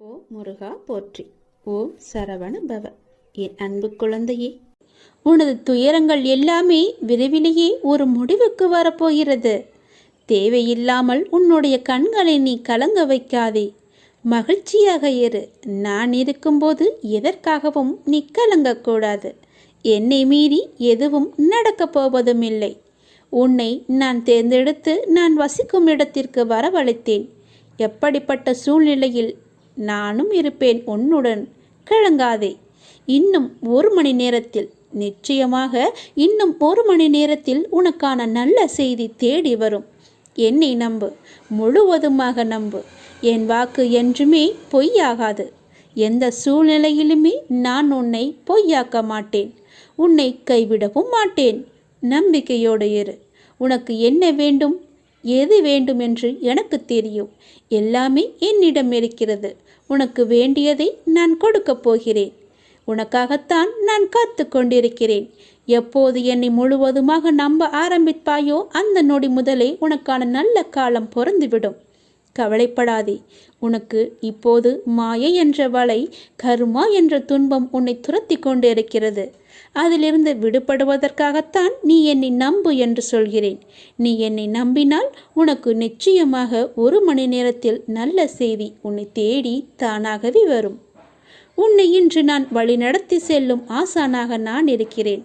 ஓ முருகா போற்றி. ஓம் சரவண பவ என் அன்பு குழந்தையே உனது துயரங்கள் எல்லாமே விரைவிலேயே ஒரு முடிவுக்கு வரப்போகிறது. தேவையில்லாமல் உன்னுடைய கண்களை நீ கலங்க வைக்காதே. மகிழ்ச்சியாக இரு. நான் இருக்கும்போது எதற்காகவும் நீ கலங்கக்கூடாது. என்னை மீறி எதுவும் நடக்கப் போவதும் இல்லை உன்னை நான் தேர்ந்தெடுத்து நான் வசிக்கும் இடத்திற்கு வரவழைத்தேன். எப்படிப்பட்ட சூழ்நிலையில் நானும் இருப்பேன் உன்னுடன் கிளங்காதே இன்னும் ஒரு மணி நேரத்தில் நிச்சயமாக இன்னும் ஒரு மணி நேரத்தில் உனக்கான நல்ல செய்தி தேடி வரும். என்னை நம்பு முழுவதுமாக நம்பு. என் வாக்கு என்றுமே பொய்யாகாது. எந்த சூழ்நிலையிலுமே நான் உன்னை பொய்யாக்க மாட்டேன். உன்னை கைவிடவும் மாட்டேன். நம்பிக்கையோடு இரு. உனக்கு என்ன வேண்டும் எது வேண்டும் என்று எனக்கு தெரியும். எல்லாமே என்னிடம் இருக்கிறது. உனக்கு வேண்டியதை நான் கொடுக்கப் போகிறேன். உனக்காகத்தான் நான் காத்து கொண்டிருக்கிறேன். எப்போது என்னை முழுவதுமாக நம்ப ஆரம்பிப்பாயோ அந்த நொடி முதலே உனக்கான நல்ல காலம் பொருந்துவிடும் கவலைப்படாதே. உனக்கு இப்போது மாயை என்ற வலை கருமா என்ற துன்பம் உன்னை துரத்தி கொண்டு இருக்கிறது அதிலிருந்து விடுபடுவதற்காகத்தான் நீ என்னை நம்பு என்று சொல்கிறேன். நீ என்னை நம்பினால் உனக்கு நிச்சயமாக ஒரு மணி நேரத்தில் நல்ல செய்தி உன்னை தேடி தானாகவே வரும். உன்னை இன்று நான் வழிநடத்தி செல்லும் ஆசானாக நான் இருக்கிறேன்.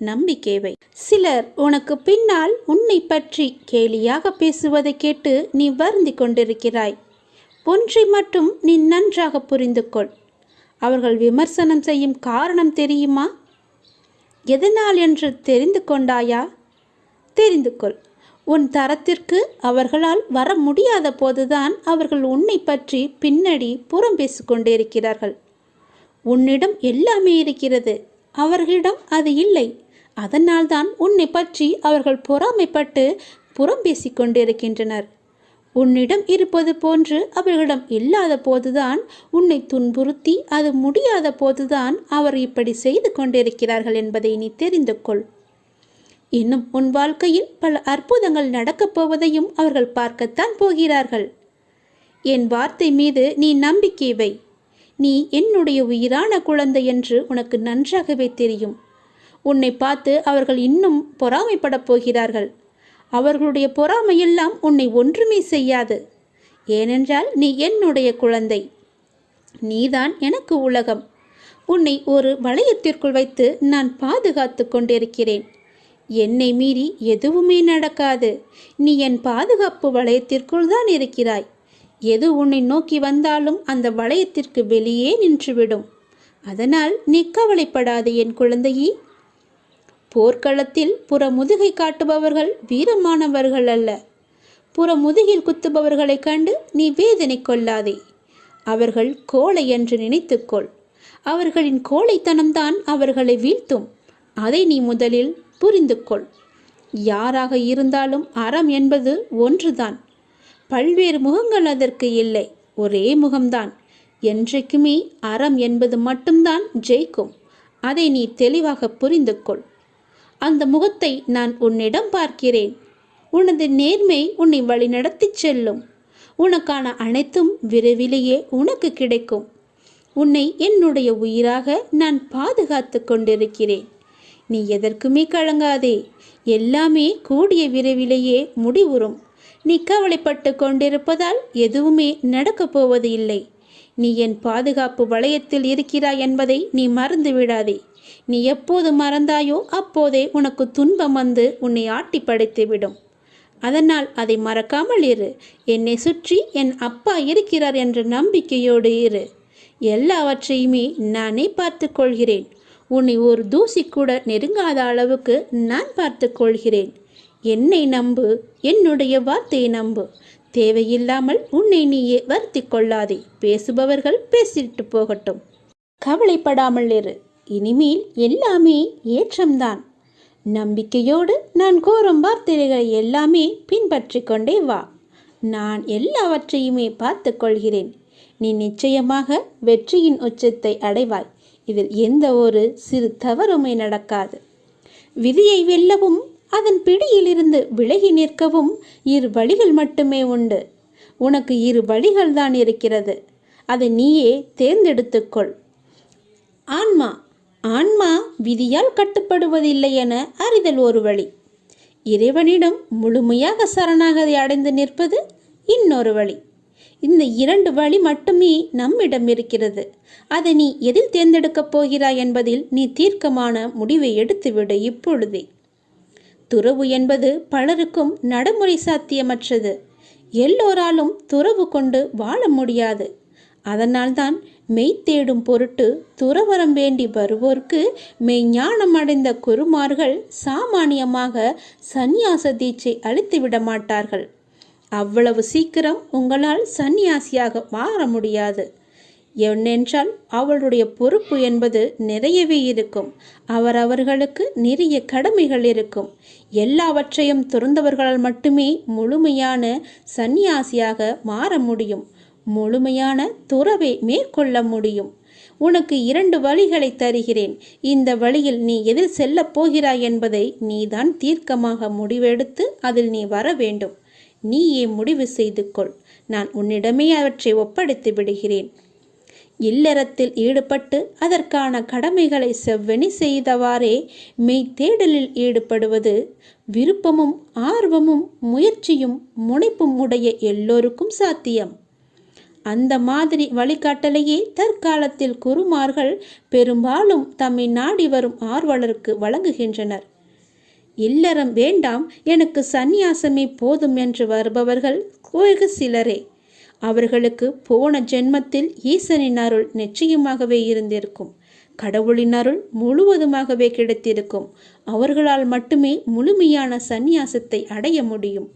நம்பிக்கைவை சிலர் உனக்கு பின்னால் உன்னை பற்றி கேலியாக பேசுவதை கேட்டு நீ வருந்தி கொண்டிருக்கிறாய். ஒன்றை மட்டும் நீ நன்றாக புரிந்து கொள். அவர்கள் விமர்சனம் செய்யும் காரணம் தெரியுமா? எதனால் என்று தெரிந்து கொண்டாயா? தெரிந்து கொள். உன் தரத்திற்கு அவர்களால் வர முடியாத போதுதான் அவர்கள் உன்னை பற்றி பின்னடி புறம் பேசிக்கொண்டிருக்கிறார்கள் உன்னிடம் எல்லாமே இருக்கிறது. அவர்களிடம் அது இல்லை. அதனால்தான் உன்னை பற்றி அவர்கள் பொறாமைப்பட்டு புறம் பேசிக்கொண்டிருக்கின்றனர். உன்னிடம் இருப்பது போன்று அவர்களிடம் இல்லாத போதுதான் உன்னை துன்புறுத்தி அது முடியாத போதுதான் அவர் இப்படி செய்து கொண்டிருக்கிறார்கள் என்பதை நீ தெரிந்து கொள். இன்னும் உன் வாழ்க்கையில் பல அற்புதங்கள் நடக்கப் போவதையும் அவர்கள் பார்க்கத்தான் போகிறார்கள். என் வார்த்தை மீது நீ நம்பிக்கை வை. நீ என்னுடைய உயிரான குழந்தை என்று உனக்கு நன்றாகவே தெரியும். உன்னை பார்த்து அவர்கள் இன்னும் பொறாமைப்படப் போகிறார்கள். அவர்களுடைய பொறாமையெல்லாம் உன்னை ஒன்றுமே செய்யாது. ஏனென்றால் நீ என்னுடைய குழந்தை. நீதான் எனக்கு உலகம். உன்னை ஒரு வளையத்திற்குள் வைத்து நான் பாதுகாத்து கொண்டிருக்கிறேன். என்னை மீறி எதுவுமே நடக்காது. நீ என் பாதுகாப்பு வளையத்திற்குள் தான் இருக்கிறாய். எது உன்னை நோக்கி வந்தாலும் அந்த வளையத்திற்கு வெளியே நின்றுவிடும். அதனால் நீ கவலைப்படாது என் குழந்தையே. போர்க்களத்தில் புற முதுகை காட்டுபவர்கள் வீரமானவர்கள் அல்ல. புற முதுகில் குத்துபவர்களைக் கண்டு நீ வேதனை கொள்ளாதே. அவர்கள் கோழை என்று நினைத்துக்கொள். அவர்களின் கோழைத்தனம்தான் அவர்களை வீழ்த்தும். அதை நீ முதலில் புரிந்து கொள் யாராக இருந்தாலும் அறம் என்பது ஒன்றுதான். பல்வேறு முகங்கள் அதற்கு இல்லை. ஒரே முகம்தான். என்றைக்குமே அறம் என்பது மட்டும்தான் ஜெயிக்கும். அதை நீ தெளிவாக புரிந்து கொள் அந்த முகத்தை நான் உன்னிடம் பார்க்கிறேன். உனது நேர்மை உன்னை வழிநடத்திச் செல்லும். உனக்கான அனைத்தும் விரைவிலேயே உனக்கு கிடைக்கும். உன்னை என்னுடைய உயிராக நான் பாதுகாத்து கொண்டிருக்கிறேன். நீ எதற்குமே கலங்காதே. எல்லாமே கூடிய விரைவிலேயே முடிவுறும். நீ கவலைப்பட்டு கொண்டிருப்பதால் எதுவுமே நடக்கப் போவது இல்லை நீ என் பாதுகாப்பு வளையத்தில் இருக்கிறாய் என்பதை நீ மறந்து விடாதே. நீ எப்போது மறந்தாயோ அப்போதே உனக்கு துன்பம் வந்து உன்னை ஆட்டி படைத்துவிடும் அதனால் அதை மறக்காமல் இரு. என்னை சுற்றி என் அப்பா இருக்கிறார் என்ற நம்பிக்கையோடு இரு. எல்லாவற்றையுமே நானே பார்த்து கொள்கிறேன். உன்னை ஒரு தூசி கூட நெருங்காத அளவுக்கு நான் பார்த்து கொள்கிறேன். என்னை நம்பு. என்னுடைய வார்த்தையை நம்பு. தேவையில்லாமல் உன்னை நீயே வருத்தி கொள்ளாதே பேசுபவர்கள் பேசிட்டு போகட்டும். கவலைப்படாமல் இரு. இனிமேல் எல்லாமே ஏற்றம்தான். நம்பிக்கையோடு நான் கூறும் வார்த்தைகளை எல்லாமே பின்பற்றி கொண்டே வா. நான் எல்லாவற்றையுமே பார்த்து கொள்கிறேன். நீ நிச்சயமாக வெற்றியின் உச்சத்தை அடைவாய். இதில் எந்த ஒரு சிறு தவறுமே நடக்காது. விதியை வெல்லவும் அதன் பிடியிலிருந்து விலகி நிற்கவும் இரு வழிகள் மட்டுமே உண்டு. உனக்கு இரு வழிகள் தான் இருக்கிறது. அதை நீயே தேர்ந்தெடுத்துக்கொள். ஆன்மா ஆன்மா விதியால் கட்டுப்படுவதில்லை என அறிதல் ஒரு வழி. இறைவனிடம் முழுமையாக சரணாகதி அடைந்து நிற்பது இன்னொரு வழி. இந்த இரண்டு வழி மட்டுமே நம்மிடம் இருக்கிறது. அதை நீ எதில் தேர்ந்தெடுக்கப் போகிறாய் என்பதில் நீ தீர்க்கமான முடிவை எடுத்துவிடு இப்பொழுதே. துறவு என்பது பலருக்கும் நடைமுறை சாத்தியமற்றது. எல்லோராலும் துறவு கொண்டு வாழ முடியாது. அதனால்தான் மெய் தேடும் பொருட்டு துறவரம் வேண்டி வருவோர்க்கு மெய்ஞானம் அடைந்த குருமார்கள் சாமானியமாக சந்நியாச தீட்சை அளித்து விட மாட்டார்கள். அவ்வளவு சீக்கிரம் உங்களால் சந்நியாசியாக மாற முடியாது. என்னென்றால் அவளுடைய பொறுப்பு என்பது நிறையவே இருக்கும். அவரவர்களுக்கு நிறைய கடமைகள் இருக்கும். எல்லாவற்றையும் துறந்தவர்களால் மட்டுமே முழுமையான சந்நியாசியாக மாற முடியும். முழுமையான துறவை மேற்கொள்ள முடியும். உனக்கு இரண்டு வழிகளை தருகிறேன். இந்த வழியில் நீ எதில் செல்லப் போகிறாய் என்பதை நீதான் தீர்க்கமாக முடிவெடுத்து அதில் நீ வர வேண்டும். நீயே முடிவு செய்து கொள். நான் உன்னிடமே அவற்றை ஒப்படைத்து விடுகிறேன். இல்லறத்தில் ஈடுபட்டு அதற்கான கடமைகளை செவ்வெனி செய்தவாறே மெய் தேடலில் ஈடுபடுவது விருப்பமும் ஆர்வமும் முயற்சியும் முனைப்பும் உடைய எல்லோருக்கும் சாத்தியம். அந்த மாதிரி வழிகாட்டலையே தற்காலத்தில் குருமார்கள் பெரும்பாலும் தம்மை நாடி வரும் ஆர்வலருக்கு வழங்குகின்றனர். இல்லறம் வேண்டாம் எனக்கு சந்நியாசமே போதும் என்று வருபவர்கள் வெகு சிலரே. அவர்களுக்கு போன ஜென்மத்தில் ஈசனின் அருள் நிச்சயமாகவே இருந்திருக்கும். கடவுளின் அருள் முழுவதுமாகவே கிடைத்திருக்கும். அவர்களால் மட்டுமே முழுமையான சந்நியாசத்தை அடைய முடியும்.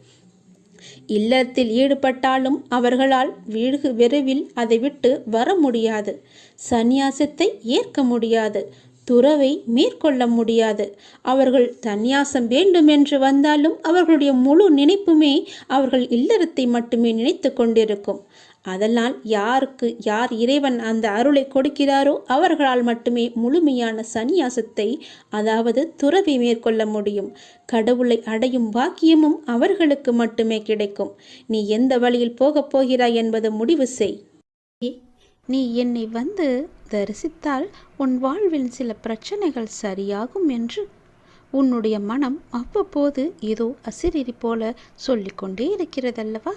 இல்லத்தில் ஈடுபட்டாலும் அவர்களால் வீடு விரைவில் அதை விட்டு வர முடியாது. சந்நியாசத்தை ஏற்க முடியாது. துறவை மேற்கொள்ள முடியாது. அவர்கள் தன்யாசம் வேண்டும் என்று வந்தாலும் அவர்களுடைய முழு நினைப்புமே அவர்கள் இல்லறத்தை மட்டுமே நினைத்து கொண்டிருக்கும். அதனால் யாருக்கு யார் இறைவன் அந்த அருளை கொடுக்கிறாரோ அவர்களால் மட்டுமே முழுமையான சந்நியாசத்தை அதாவது துறவை மேற்கொள்ள முடியும். கடவுளை அடையும் பாக்கியமும் அவர்களுக்கு மட்டுமே கிடைக்கும். நீ எந்த வழியில் போகப் போகிறாய் என்பது முடிவு செய். நீ என்னை வந்து தரிசித்தால் உன் வாழ்வில் சில பிரச்சனைகள் சரியாகும் என்று. உன்னுடைய மனம் அவ்வப்போது ஏதோ அசிரிரி போல சொல்லிக்கொண்டே இருக்கிறதல்லவா?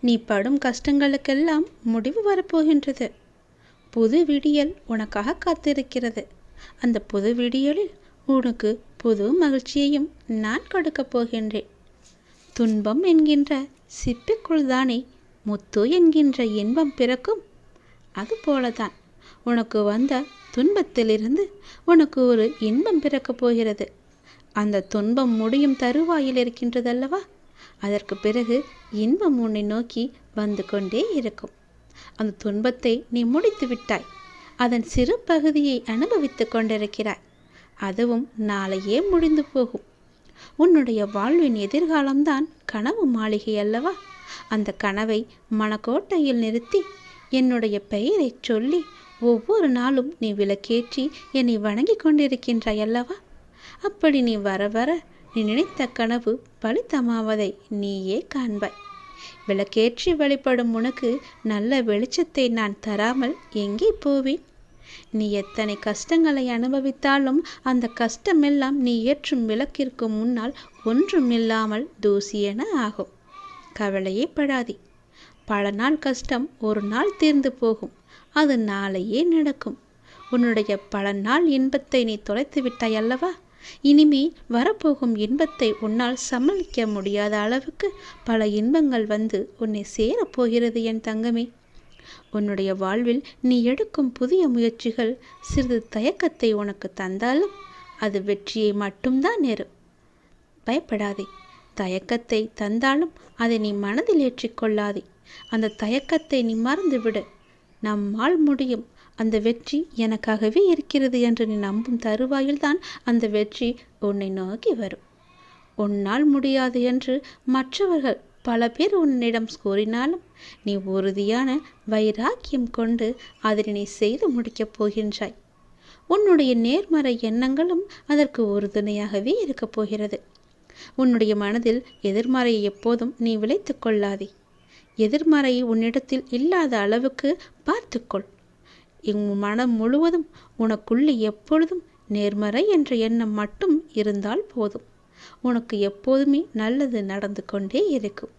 நீ படும் கஷ்டங்களுக்கெல்லாம் முடிவு வரப்போகின்றது. புது விடியல் உனக்காக காத்திருக்கிறது. அந்த புது விடியலில் உனக்கு புது மகிழ்ச்சியையும் நான் கொடுக்கப் போகின்றேன். துன்பம் என்கின்ற சிப்பிக்குள் தானே முத்து என்கின்ற இன்பம் பிறக்கும். அதுபோலதான் உனக்கு வந்த துன்பத்திலிருந்து உனக்கு ஒரு இன்பம் பிறக்கப் போகிறது. அந்த துன்பம் முடியும் தருவாயில் இருக்கின்றதல்லவா? அதற்கு பிறகு இன்பம் உன்னை நோக்கி வந்து கொண்டே இருக்கும். அந்த துன்பத்தை நீ முடித்து விட்டாய். அதன் சிறு பகுதியை அனுபவித்து கொண்டிருக்கிறாய். அதுவும் நாளையே முடிந்து போகும். உன்னுடைய வாழ்வின் எதிர்காலம்தான் கனவு மாளிகை அல்லவா அந்த கனவை மனக்கோட்டையில் நிறுத்தி என்னுடைய பெயரை சொல்லி ஒவ்வொரு நாளும் நீ விளக்கேற்றி என்னை வணங்கி கொண்டிருக்கின்றாய் அல்லவா? அப்படி நீ வர வர நீ நினைத்த கனவு பலித்தமாவதை நீயே காண்பாய். விளக்கேற்றி வழிபடும் உனக்கு நல்ல வெளிச்சத்தை நான் தராமல் எங்கே போவேன்? நீ எத்தனை கஷ்டங்களை அனுபவித்தாலும் அந்த கஷ்டமெல்லாம் நீ ஏற்றும் விளக்கிற்கு முன்னால் ஒன்றுமில்லாமல் தூசியென ஆகும். கவலையே படாதே. பல நாள் கஷ்டம் ஒரு நாள் தீர்ந்து போகும். அது நாளையே நடக்கும். உன்னுடைய பல நாள் இன்பத்தை நீ தொலைத்து விட்டாய் அல்லவா? இனிமே வரப்போகும் இன்பத்தை உன்னால் சமாளிக்க முடியாத அளவுக்கு பல இன்பங்கள் வந்து உன்னை சேரப்போகிறது என் தங்கமே. உன்னுடைய வாழ்வில் நீ எடுக்கும் புதிய முயற்சிகள் சிறிது தயக்கத்தை உனக்கு தந்தாலும் அது வெற்றியை மட்டும்தான் நேரும். பயப்படாதே. தயக்கத்தை தந்தாலும் அதை நீ மனதில் ஏற்றிக்கொள்ளாதே அந்த தயக்கத்தை நீ மறந்துவிடு. நம்மால் முடியும். அந்த வெற்றி எனக்காகவே இருக்கிறது என்று நீ நம்பும் தருவாயில்தான் அந்த வெற்றி உன்னை நோக்கி வரும். உன்னால் முடியாது என்று மற்றவர்கள் பல பேர் உன்னிடம் கூறினாலும் நீ உறுதியான வைராக்கியம் கொண்டு அதனை நீ செய்து முடிக்கப் போகின்றாய். உன்னுடைய நேர்மறை எண்ணங்களும் அதற்கு உறுதுணையாகவே இருக்கப் போகிறது. உன்னுடைய மனதில் எதிர்மறையை எப்போதும் நீ விளைத்து கொள்ளாதே. எதிர்மறை உன்னிடத்தில் இல்லாத அளவுக்கு பார்த்துக்கொள். உன் மனம் முழுவதும் உனக்குள்ளே எப்பொழுதும் நேர்மறை என்ற எண்ணம் மட்டும் இருந்தால் போதும். உனக்கு எப்போதுமே நல்லது நடந்து கொண்டே இருக்கும்.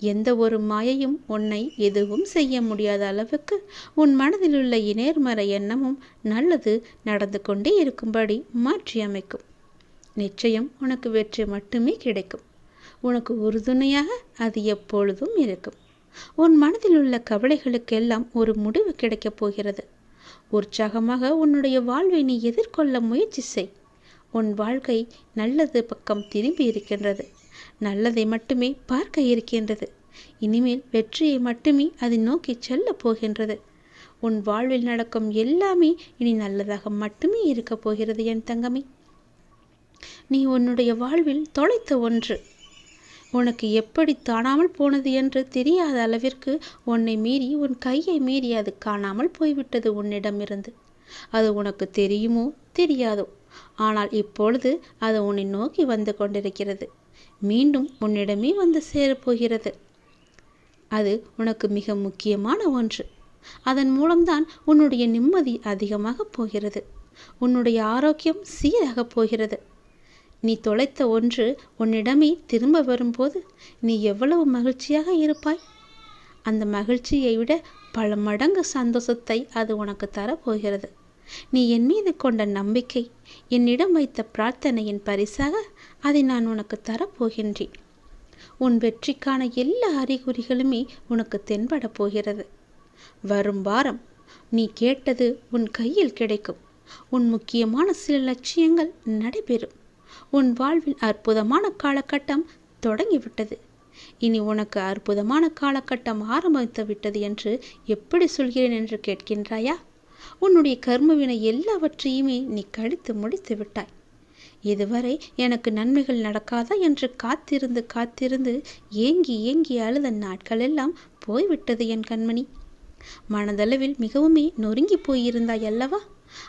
எந்த ஒரு மாயையும் உன்னை எதுவும் செய்ய முடியாத அளவுக்கு உன் மனதில் உள்ள நேர்மறை எண்ணமும் நல்லது நடந்து கொண்டே இருக்கும்படி மாற்றியமைக்கும். நிச்சயம் உனக்கு வெற்றி மட்டுமே கிடைக்கும். உனக்கு உறுதுணையாக அது எப்பொழுதும் இருக்கும். உன் மனதில் உள்ள கவலைகளுக்கெல்லாம் ஒரு முடிவு கிடைக்கப் போகிறது. உற்சாகமாக உன்னுடைய வாழ்வை நீ எதிர்கொள்ள முயற்சி செய். உன் வாழ்க்கை நல்லது பக்கம் திரும்பி இருக்கின்றது. நல்லதை மட்டுமே பார்க்க இருக்கின்றது. இனிமேல் வெற்றியை மட்டுமே அதை நோக்கி செல்ல போகின்றது. உன் வாழ்வில் நடக்கும் எல்லாமே இனி நல்லதாக மட்டுமே இருக்கப் போகிறது என் தங்கமே. நீ உன்னுடைய வாழ்வில் தொலைத்த ஒன்று. உனக்கு எப்படி தாணாமல் போனது என்று தெரியாத அளவிற்கு உன்னை மீறி உன் கையை மீறி அது காணாமல் போய்விட்டது உன்னிடமிருந்து. அது உனக்கு தெரியுமோ? தெரியாதோ? ஆனால் இப்பொழுது அது உன்னை நோக்கி வந்து கொண்டிருக்கிறது. மீண்டும் உன்னிடமே வந்து சேரப்போகிறது. அது உனக்கு மிக முக்கியமான ஒன்று. அதன் மூலம்தான் உன்னுடைய நிம்மதி அதிகமாக போகிறது. உன்னுடைய ஆரோக்கியம் சீராகப் போகிறது. நீ தொலைத்த ஒன்று உன்னிடமே திரும்ப வரும்போது நீ எவ்வளவு மகிழ்ச்சியாக இருப்பாய்? அந்த மகிழ்ச்சியை விட பல மடங்கு சந்தோஷத்தை அது உனக்கு தரப்போகிறது. நீ என் மீது கொண்ட நம்பிக்கை என்னிடம் வைத்த பிரார்த்தனையின் பரிசாக அதை நான் உனக்கு தரப்போகின்றேன். உன் வெற்றிக்கான எல்லா அறிகுறிகளுமே உனக்கு தென்பட போகிறது. வரும் வாரம் நீ கேட்டது உன் கையில் கிடைக்கும். உன் முக்கியமான சில லட்சியங்கள் நடைபெறும். உன் வாழ்வில் அற்புதமான காலகட்டம் தொடங்கிவிட்டது. இனி உனக்கு அற்புதமான காலகட்டம் ஆரம்பித்து விட்டது என்று எப்படி சொல்கிறேன் என்று கேட்கின்றாயா? உன்னுடைய கர்மவினை எல்லாவற்றையுமே நீ கழித்து முடித்து விட்டாய். இதுவரை எனக்கு நன்மைகள் நடக்காதா என்று காத்திருந்து காத்திருந்து ஏங்கி ஏங்கி அழுத நாட்களெல்லாம் போய்விட்டது என் கண்மணி. மனதளவில் மிகவுமே நொறுங்கி போயிருந்தாய் அல்லவா?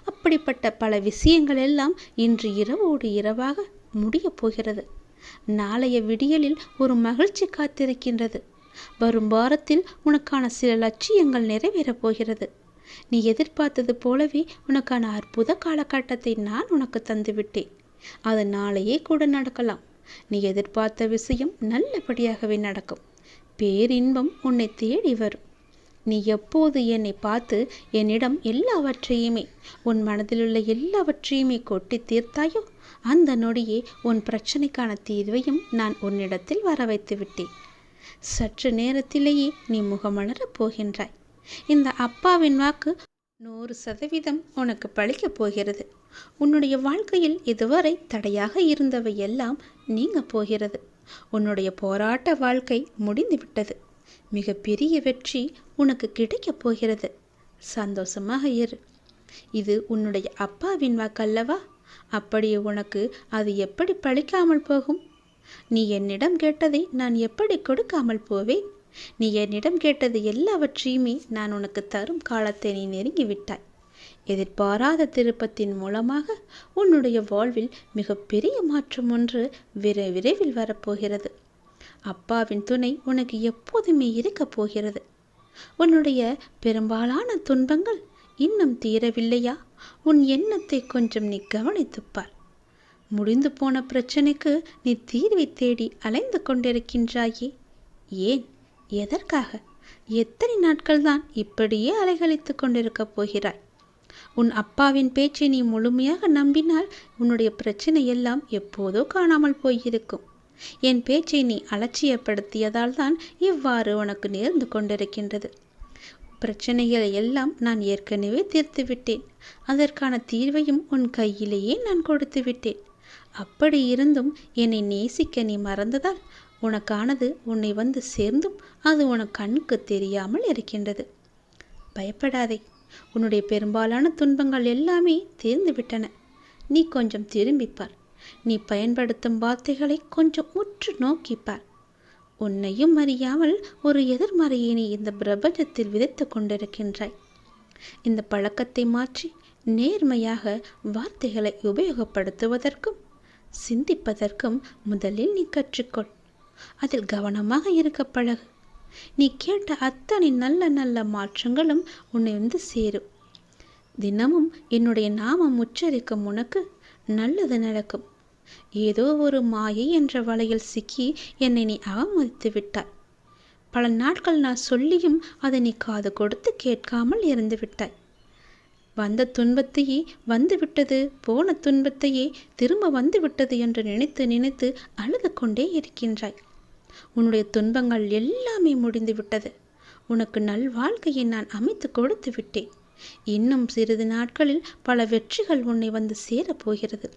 அப்படிப்பட்ட பல விஷயங்கள் எல்லாம் இன்று இரவோடு இரவாக முடியப் போகிறது. நாளைய விடியலில் ஒரு மகிழ்ச்சி காத்திருக்கின்றது. வரும் வாரத்தில் உனக்கான சில லட்சியங்கள் நிறைவேறப் போகிறது. நீ எதிர்பார்த்தது போலவே உனக்கான அற்புத காலகட்டத்தை நான் உனக்கு தந்துவிட்டேன். அது நாளையே கூட நடக்கலாம். நீ எதிர்பார்த்த விஷயம் நல்லபடியாகவே நடக்கும். பேரின்பம் உன்னை தேடி வரும். நீ எப்போது என்னை பார்த்து என்னிடம் எல்லாவற்றையுமே உன் மனதிலுள்ள எல்லாவற்றையுமே கொட்டி தீர்த்தாயோ? அந்த நொடியே உன் பிரச்சனைக்கான தீர்வையும் நான் உன்னிடத்தில் வர வைத்து விட்டேன் சற்று நேரத்திலேயே நீ முகமலரப் போகின்றாய். இந்த அப்பாவின் வாக்கு நூறு சதவீதம் உனக்கு பழிக்கப் போகிறது. உன்னுடைய வாழ்க்கையில் இதுவரை தடையாக இருந்தவை எல்லாம் நீங்க போகிறது. உன்னுடைய போராட்ட வாழ்க்கை முடிந்துவிட்டது. மிக பெரிய வெற்றி உனக்கு கிடைக்கப் போகிறது. சந்தோஷமாக இரு. இது உன்னுடைய அப்பாவின் வாக்கல்லவா? அப்படியே உனக்கு அது எப்படி பழிக்காமல் போகும்? நீ என்னிடம் கேட்டதை நான் எப்படி கொடுக்காமல் போவேன்? நீ என்னிடம் கேட்டது எல்லாவற்றையுமே நான் உனக்கு தரும் காலத்தை நீ நெருங்கிவிட்டாய் எதிர்பாராத திருப்பத்தின் மூலமாக உன்னுடைய வாழ்வில் மிகப்பெரிய மாற்றம் ஒன்று விரை விரைவில் வரப்போகிறது. அப்பாவின் துணை உனக்கு எப்போதுமே இருக்கப் போகிறது. உன்னுடைய பெரும்பாலான துன்பங்கள் இன்னும் தீரவில்லையா? உன் எண்ணத்தை கொஞ்சம் நீ கவனித்துப்பார். முடிந்து போன பிரச்சனைக்கு நீ தீர்வை தேடி அலைந்து கொண்டிருக்கின்றாயே. ஏன்? எதற்காக? எத்தனை நாட்கள்தான் இப்படியே அலைகழித்து கொண்டிருக்கப் போகிறாய்? உன் அப்பாவின் பேச்சை நீ முழுமையாக நம்பினால் உன்னுடைய பிரச்சனை எல்லாம் எப்போதோ காணாமல் போயிருக்கும். என் பேச்சை நீ அலட்சியப்படுத்தியதால் தான் இவ்வாறு உனக்கு நேர்ந்து கொண்டிருக்கின்றது. பிரச்சனைகளை எல்லாம் நான் ஏற்கனவே தீர்த்து விட்டேன் அதற்கான தீர்வையும் உன் கையிலேயே நான் கொடுத்து விட்டேன் அப்படி இருந்தும் என்னை நேசிக்க நீ மறந்ததால் உனக்கானது உன்னை வந்து சேர்ந்தும் அது உனக்கு கண்ணுக்கு தெரியாமல் இருக்கின்றது. பயப்படாதே. உன்னுடைய பெரும்பாலான துன்பங்கள் எல்லாமே தீர்ந்துவிட்டன. நீ கொஞ்சம் திரும்பிப்பார். நீ பயன்படுத்தும் வார்த்தைகளை கொஞ்சம் உற்று நோக்கிப்பார். உன்னையும் அறியாமல் ஒரு எதிர்மறையை நீ இந்த பிரபஞ்சத்தில் விதைத்து கொண்டிருக்கின்றாய். இந்த பழக்கத்தை மாற்றி நேர்மையாக வார்த்தைகளை உபயோகப்படுத்துவதற்கும் சிந்திப்பதற்கும் முதலில் நீ கற்றுக்கொள். அதில் கவனமாக இருக்க பழகு. நீ கேட்ட அத்தனை நல்ல நல்ல மாற்றங்களும் உன்னை வந்து சேரும். தினமும் என்னுடைய நாமம் உச்சரிக்கும் உனக்கு நல்லது நடக்கும். ஏதோ ஒரு மாயை என்ற வலையில் சிக்கி என்னை நீ அவமதித்து விட்டாய். பல நாட்கள் நான் சொல்லியும் அதை நீ காது கொடுத்து கேட்காமல் இருந்து விட்டாய். வந்த துன்பத்தையே வந்துவிட்டது போன துன்பத்தையே திரும்ப வந்துவிட்டது என்று நினைத்து நினைத்து அழுது கொண்டே இருக்கின்றாய். உன்னுடைய துன்பங்கள் எல்லாமே முடிந்து விட்டது. உனக்கு நல் வாழ்க்கையை நான் அமைத்து கொடுத்து விட்டேன். இன்னும் சிறிது நாட்களில் பல வெற்றிகள் உன்னை வந்து சேரப் போகிறது.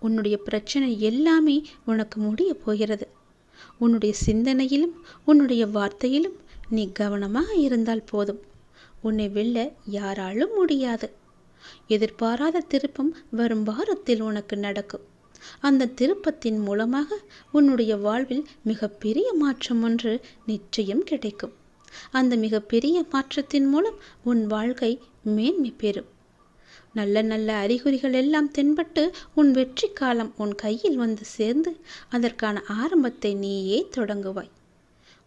உன்னுடைய பிரச்சனை எல்லாமே உனக்கு முடிய போகிறது. உன்னுடைய சிந்தனையிலும் உன்னுடைய வார்த்தையிலும் நீ கவனமாக இருந்தால் போதும். உன்னை வெல்ல யாராலும் முடியாது. எதிர்பாராத திருப்பம் வரும் வாரத்தில் உனக்கு நடக்கும். அந்த திருப்பத்தின் மூலமாக உன்னுடைய வாழ்வில் மிகப்பெரிய மாற்றம் ஒன்று நிச்சயம் கிடைக்கும். அந்த மிகப்பெரிய மாற்றத்தின் மூலம் உன் வாழ்க்கை மேன்மை பெறும். நல்ல நல்ல அறிகுறிகள் எல்லாம் தென்பட்டு உன் வெற்றி காலம் உன் கையில் வந்து சேர்ந்து அதற்கான ஆரம்பத்தை நீயே தொடங்குவாய்.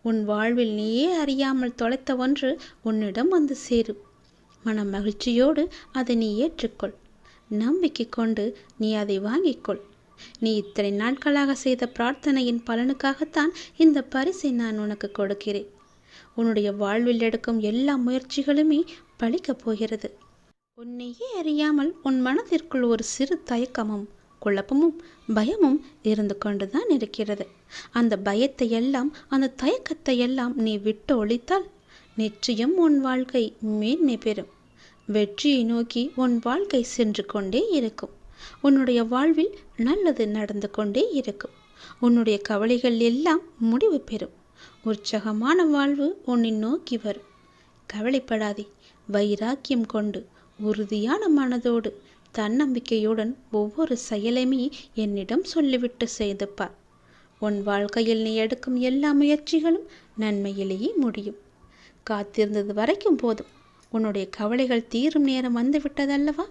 உன் வாழ்வில் நீயே அறியாமல் தொலைத்த ஒன்று உன்னிடம் வந்து சேரும். மன மகிழ்ச்சியோடு அதை நீ ஏற்றுக்கொள். நம்பிக்கை கொண்டு நீ அதை வாங்கிக்கொள். நீ இத்தனை நாட்களாக செய்த பிரார்த்தனையின் பலனுக்காகத்தான் இந்த பரிசை நான் உனக்கு கொடுக்கிறேன். உன்னுடைய வாழ்வில் எடுக்கும் எல்லா முயற்சிகளுமே பழிக்கப் போகிறது. உன்னையே அறியாமல் உன் மனதிற்குள் ஒரு சிறு தயக்கமும் குழப்பமும் பயமும் இருந்து கொண்டுதான் இருக்கிறது. அந்த பயத்தை எல்லாம் அந்த தயக்கத்தை எல்லாம் நீ விட்டு ஒழித்தால் நிச்சயம் உன் வாழ்க்கை மேன்மை பெறும். வெற்றியை நோக்கி உன் வாழ்க்கை சென்று கொண்டே இருக்கும். உன்னுடைய வாழ்வில் நல்லது நடந்து கொண்டே இருக்கும். உன்னுடைய கவலைகள் எல்லாம் முடிவு பெறும். உற்சாகமான வாழ்வு உன்னை நோக்கி வரும். கவலைப்படாதே வைராக்கியம் கொண்டு உறுதியான மனதோடு தன்னம்பிக்கையுடன் ஒவ்வொரு செயலையுமே என்னிடம் சொல்லிவிட்டு செய்து பார் உன் வாழ்க்கையில் நீ எடுக்கும் எல்லா முயற்சிகளும் நன்மையிலேயே முடியும். காத்திருந்தது வரைக்கும் போதும். உன்னுடைய கவலைகள் தீரும் நேரம் வந்துவிட்டதல்லவா?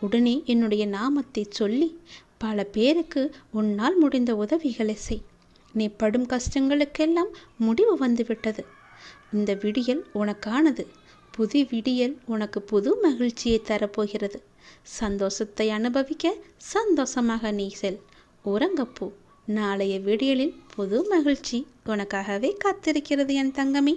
உடனே என்னுடைய நாமத்தை சொல்லி பல பேருக்கு உன்னால் முடிந்த உதவிகளை செய். நீ படும் கஷ்டங்களுக்கெல்லாம் முடிவு வந்துவிட்டது. இந்த விடியல் உனக்கானது. புது விடியல் உனக்கு புது மகிழ்ச்சியை தரப்போகிறது. சந்தோஷத்தை அனுபவிக்க சந்தோஷமாக நீ செல். உறங்கப்போ. நாளைய விடியலில் புது மகிழ்ச்சி உனக்காகவே காத்திருக்கிறது என் தங்கமே.